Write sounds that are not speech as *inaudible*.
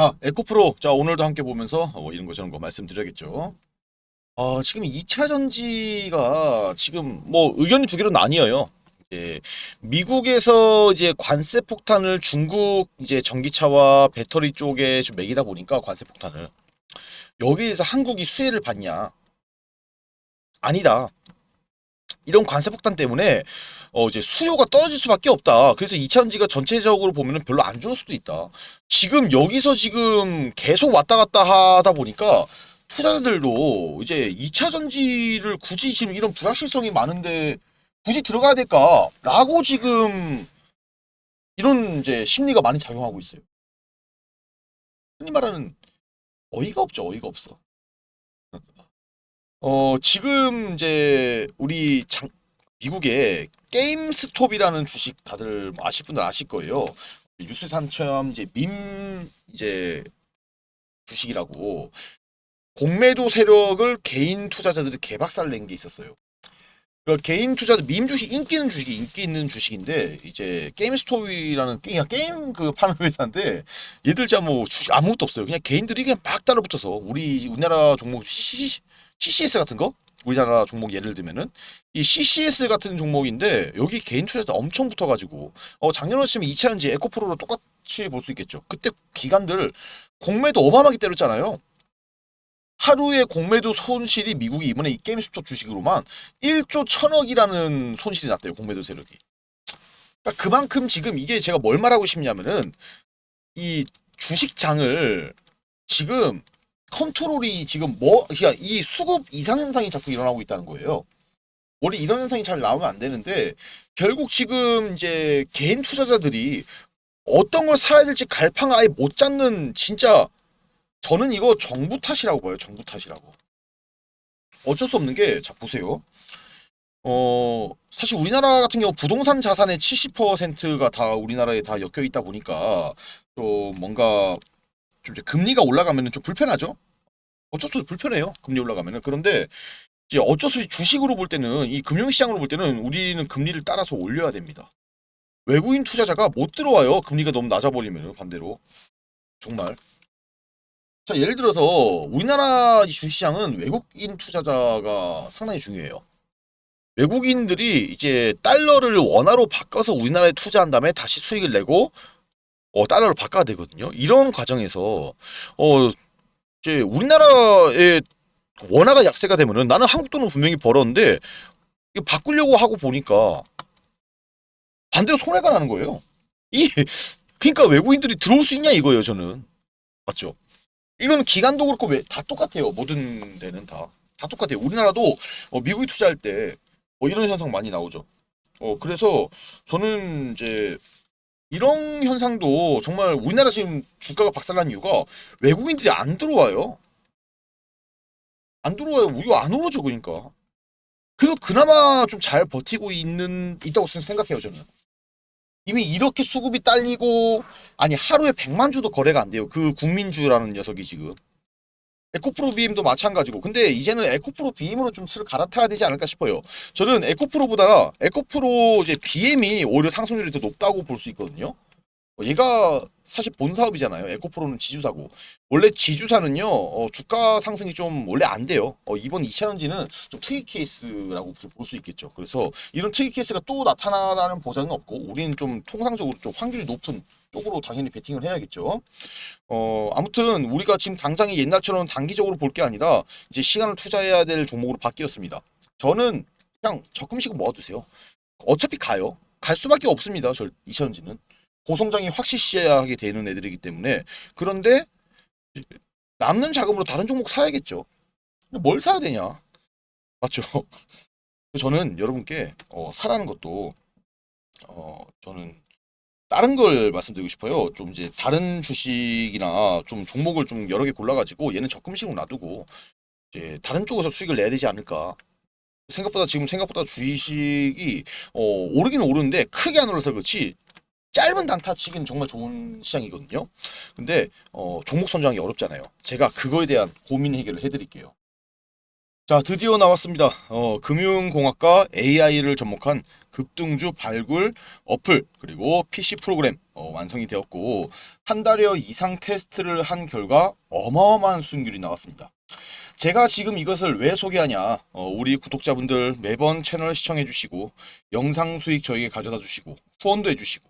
자, 에코프로. 자, 오늘도 함께 보면서 어, 이런 거 저런 거 말씀드려야겠죠. 아, 지금 2차 전지가 지금 뭐 의견이 두 개로 나뉘어요. 이제 미국에서 이제 관세 폭탄을 중국 이제 전기차와 배터리 쪽에 좀 매기다 보니까 관세 폭탄을 여기에서 한국이 수혜를 받냐? 아니다. 이런 관세 폭탄 때문에 어 이제 수요가 떨어질 수밖에 없다. 그래서 2차 전지가 전체적으로 보면은 별로 안 좋을 수도 있다. 지금 여기서 지금 계속 왔다 갔다 하다 보니까 투자자들도 이제 2차 전지를 굳이 지금 이런 불확실성이 많은데 굳이 들어가야 될까라고 지금 이런 이제 심리가 많이 작용하고 있어요. 흔히 말하는 어이가 없죠. 어이가 없어. 어, 지금 이제 우리 장, 미국의 게임스톱이라는 주식 다들 뭐 아실 분들 아실 거예요. 뉴스 산처럼 이제 밈 이제 주식이라고 공매도 세력을 개인 투자자들이 개박살 낸 게 있었어요. 그 개인 투자자 밈 주식 인기 있는 주식이 인기 있는 주식인데 이제 게임스톱이라는 게- 그냥 게임 그 파는 회사인데 얘들 진짜 뭐 주식 아무것도 없어요. 그냥 개인들이 그냥 막 따라붙어서 우리 우리나라 종목 CC, CCS 같은 거 우리나라 종목 예를 들면은 이 CCS 같은 종목인데 여기 개인 투자자 엄청 붙어가지고 어 작년에 치면 2차 전지 에코프로로 똑같이 볼 수 있겠죠. 그때 기관들 공매도 어마어마하게 때렸잖아요. 하루에 공매도 손실이 미국이 이번에 이 게임스톱 주식으로만 1조 1000억이라는 손실이 났대요. 공매도 세력이. 그러니까 그만큼 지금 이게 제가 뭘 말하고 싶냐면은 이 주식장을 지금 컨트롤이 지금 뭐 그러니까 이 수급 이상 현상이 자꾸 일어나고 있다는 거예요. 원래 이런 현상이 잘 나오면 안 되는데 결국 지금 이제 개인 투자자들이 어떤 걸 사야 될지 갈팡 아예 못 잡는 진짜 저는 이거 정부 탓이라고 봐요. 정부 탓이라고. 어쩔 수 없는 게 자 보세요. 어 사실 우리나라 같은 경우 부동산 자산의 70%가 다 우리나라에 다 엮여 있다 보니까 또 뭔가 좀 이제 금리가 올라가면은 좀 불편하죠. 어쩔 수 없이 불편해요. 금리 올라가면은 그런데 이제 어쩔 수 없이 주식으로 볼 때는 이 금융시장으로 볼 때는 우리는 금리를 따라서 올려야 됩니다. 외국인 투자자가 못 들어와요. 금리가 너무 낮아버리면 반대로 정말. 자 예를 들어서 우리나라 이 주시장은 외국인 투자자가 상당히 중요해요. 외국인들이 이제 달러를 원화로 바꿔서 우리나라에 투자한 다음에 다시 수익을 내고 어, 달러로 바꿔야 되거든요. 이런 과정에서 어 이제 우리나라의 원화가 약세가 되면은 나는 한국 돈을 분명히 벌었는데 이거 바꾸려고 하고 보니까 반대로 손해가 나는 거예요. 이 그러니까 외국인들이 들어올 수 있냐 이거예요, 저는. 맞죠? 이거는 기간도 그렇고 왜 다 똑같아요. 모든 데는 다. 다 똑같아요. 우리나라도 어, 미국이 투자할 때뭐 이런 현상 많이 나오죠. 어, 그래서 저는 이제 이런 현상도 정말 우리나라 지금 주가가 박살난 이유가 외국인들이 안 들어와요. 안 들어와요. 우리가 안 오르죠, 그러니까. 그래도 그나마 좀 잘 버티고 있는 있다고 생각해요, 저는. 이미 이렇게 수급이 딸리고 아니 하루에 100만 주도 거래가 안 돼요. 그 국민주라는 녀석이 지금. 에코프로 BM도 마찬가지고. 근데 이제는 에코프로 BM으로 좀 슬 갈아타야 되지 않을까 싶어요. 저는 에코프로보다 에코프로 이제 BM이 오히려 상승률이 더 높다고 볼 수 있거든요. 어, 얘가 사실 본 사업이잖아요. 에코프로는 지주사고. 원래 지주사는요, 어, 주가 상승이 좀 원래 안 돼요. 어, 이번 2차 전지는 좀 특이 케이스라고 볼 수 있겠죠. 그래서 이런 특이 케이스가 또 나타나라는 보장은 없고, 우리는 좀 통상적으로 좀 확률이 높은 쪽으로 당연히 베팅을 해야겠죠. 어, 아무튼 우리가 지금 당장에 옛날처럼 단기적으로 볼 게 아니라 이제 시간을 투자해야 될 종목으로 바뀌었습니다. 저는 그냥 적금식 모아두세요. 어차피 가요. 갈 수밖에 없습니다. 저 2차 전지는. 고성장이 확실시하게 되는 애들이기 때문에 그런데 남는 자금으로 다른 종목 사야겠죠. 뭘 사야 되냐? 맞죠? *laughs* 저는 여러분께 어, 사라는 것도 어, 저는 다른 걸 말씀드리고 싶어요. 좀 이제 다른 주식이나 좀 종목을 좀 여러 개 골라가지고 얘는 적금식으로 놔두고 이제 다른 쪽에서 수익을 내야 되지 않을까. 생각보다 지금 생각보다 주식이 어, 오르긴 오르는데 크게 안 올라서 그렇지 짧은 단타 치기는 정말 좋은 시장이거든요. 근데 어, 종목 선정하기 어렵잖아요. 제가 그거에 대한 고민 해결을 해드릴게요. 자, 드디어 나왔습니다. 어, 금융공학과 AI를 접목한 급등주 발굴 어플 그리고 PC 프로그램 어, 완성이 되었고 한 달여 이상 테스트를 한 결과 어마어마한 수익률이 나왔습니다. 제가 지금 이것을 왜 소개하냐? 어, 우리 구독자분들 매번 채널 시청해 주시고 영상 수익 저에게 가져다 주시고 후원도 해 주시고